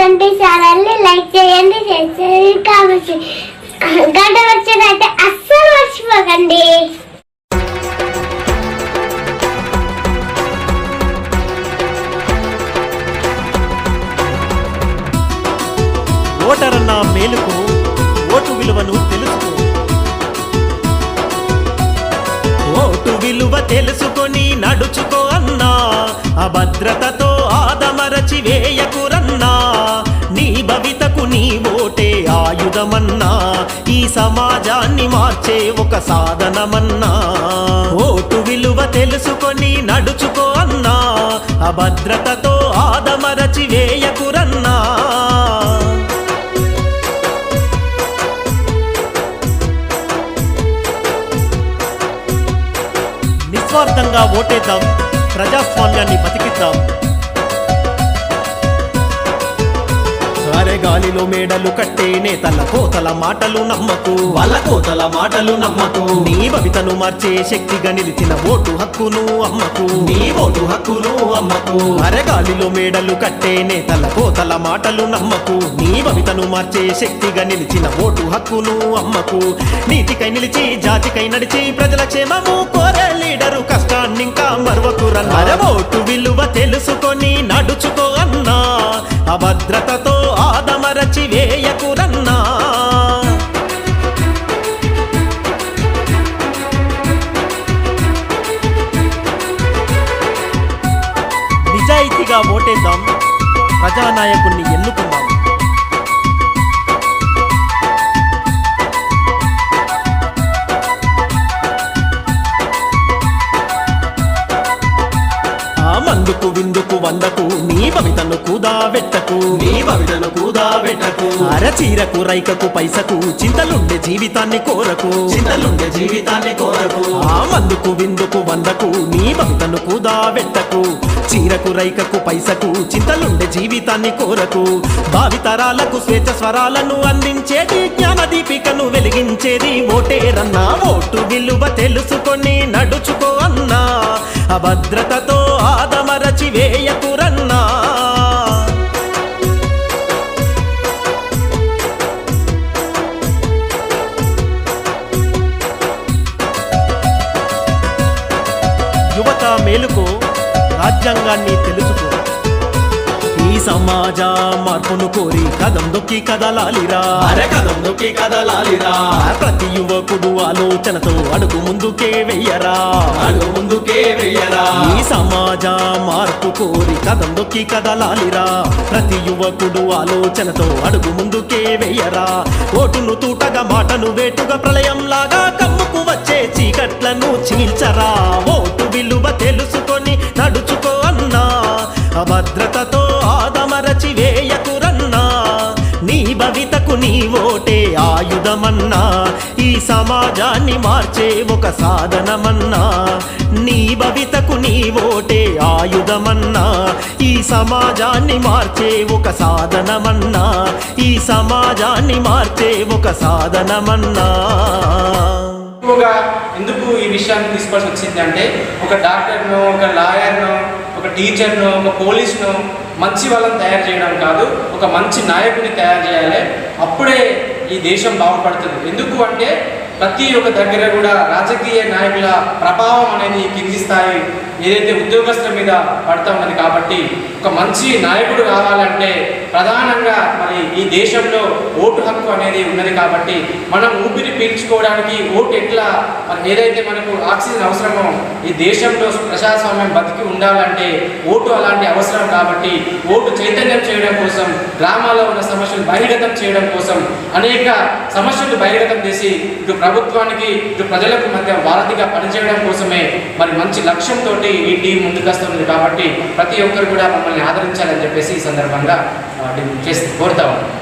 Twenty ఛానల్ని like చేయండి share చేయండి కామెంట్ గంట వచ్చినట్టే అస్సలు మర్చిపోకండి. ఓటరన్న మేలుకు ఓటు విలువను తెలుసుకో. ఓటు విలువ తెలుసుకొని నడుచుకో అన్నా. అభద్రతతో ఆయుధమన్నా ఈ సమాజాన్ని మార్చే ఒక సాధనమన్నా. ఓటు విలువ తెలుసుకొని నడుచుకో అన్నా అభద్రతతో ఆదమరచి వేయకురన్నా. నిస్వార్థంగా ఓటేద్దాం ప్రజాస్వామ్యాన్ని బతికిద్దాం. గాలిలో మేడలు కట్టే నేతల కోతల మాటలు నమ్మకు. వాళ్ళ కోతల మాటలు నమ్మకు. నీ భవితను మార్చే శక్తిగా నిలిచిన ఓటు హక్కును అమ్మకు. నీ ఓటు హక్కులు అమ్మకు. అరగాలిలో మేడలు కట్టే నేతల కోతల మాటలు నమ్మకు. నీ భవితను మార్చే శక్తిగా నిలిచిన ఓటు హక్కును అమ్మకు. నీతికై నిలిచి జాతికై నడిచి ప్రజల క్షేమము కోరే లీడరు కష్టాన్ని ఇంకా మరవకురన్న ఓటు విలువ తెలుసుకొని నడుచుకో అన్నా. అభద్రతతో నిజాయితీగా ఓటేద్దాం. ప్రజానాయకుణ్ణి ఎన్నుకుందాం ఆ మందుకు విందుకు వందకు నీ భవితను కూదా వెట్టకు. నీ భవితను కూదా పెట్టకు అరచీరకు రైకకు పైసకు చింతలుండే జీవితాన్ని కోరకు. చింతలుండే జీవితాన్ని కోరకు. ఆ మందుకు విందుకు వందకు నీ భవితను కూదా వెట్టకు. చీరకు రైకకు పైసకు చింతలుండే జీవితాన్ని కోరకు. భావితరాలకు స్వేచ్ఛ స్వరాలను అందించేది జ్ఞాన దీపికను వెలిగించేది. ఓటేరన్నా ఓటు విలువ తెలుసుకొని నడుచుకో అన్నా అభద్రతతో ఆదమరచి వేయకురన్నా. యువత మేలుకో రాజ్యాంగాన్ని తెలుసుకో. ఈ సమాజ మార్పును కోరి కదం దొక్కి కదలాలిరా. అరకదం నొక్కి కదలాలిరా. ప్రతి యువకుడు ఆలోచనతో అడుగు ముందుకే వెయ్యరా. అడుగు ముందుకే వెయ్యరా. ఈ సమాజ మార్పు కోరి కదం దొక్కి కదలాలిరా. ప్రతి యువకుడు ఆలోచనతో అడుగు ముందుకే వెయ్యరా. ఓటును తూటగా మాటను వేటుగా ప్రళయంలాగా కమ్ముకు వచ్చే చీకట్లను చీల్చరా. ఓటు విలువ తెలుసుకొని నడుచుకో అన్నా. అభద్రతతో ఆదమరచి వేయకురన్నా నీ భవితకు నీ ఓటే ఆయుధమన్నా. ఈ సమాజాన్ని మార్చే ఒక సాధనమన్నా. నీ భవితకు నీ ఓటే ఆయుధమన్నా. ఈ సమాజాన్ని మార్చే ఒక సాధనమన్నా. ఈ సమాజాన్ని మార్చే ఒక సాధనమన్నా. ఎందుకు ఈ విషయాన్ని తీసుకోవాల్సి వచ్చిందంటే ఒక డాక్టర్ను ఒక లాయర్ను ఒక టీచర్ను ఒక పోలీస్ను మంచి వాళ్ళని తయారు చేయడం కాదు ఒక మంచి నాయకుని తయారు చేయాలి. అప్పుడే ఈ దేశం బాగుపడుతుంది. ఎందుకు అంటే ప్రతి ఒక్క దగ్గర కూడా రాజకీయ నాయకుల ప్రభావం అనేది కింది స్థాయి ఏదైతే ఉద్యోగస్తుల మీద పడతా ఉన్నది కాబట్టి ఒక మంచి నాయకుడు కావాలంటే ప్రధానంగా మరి ఈ దేశంలో ఓటు హక్కు అనేది ఉన్నది కాబట్టి మనం ఊపిరి పీల్చుకోవడానికి ఓటు ఎట్లా మరి ఏదైతే మనకు ఆక్సిజన్ అవసరమో ఈ దేశంలో ప్రజాస్వామ్యం బతికి ఉండాలంటే ఓటు అలాంటి అవసరం కాబట్టి ఓటు చైతన్యం చేయడం కోసం గ్రామాల్లో ఉన్న సమస్యలు బహిర్గతం చేయడం కోసం అనేక సమస్యలు బహిర్గతం చేసి ఇటు ప్రభుత్వానికి ఇటు ప్రజలకు మధ్య వారధిగా పనిచేయడం కోసమే మరి మంచి లక్ష్యంతో ఈ టీం ముందుకొస్తుంది కాబట్టి ప్రతి ఒక్కరు కూడా మమ్మల్ని ఆదరించాలని చెప్పేసి ఈ సందర్భంగా ఆ, చేసి కోరుతా ఉన్నాను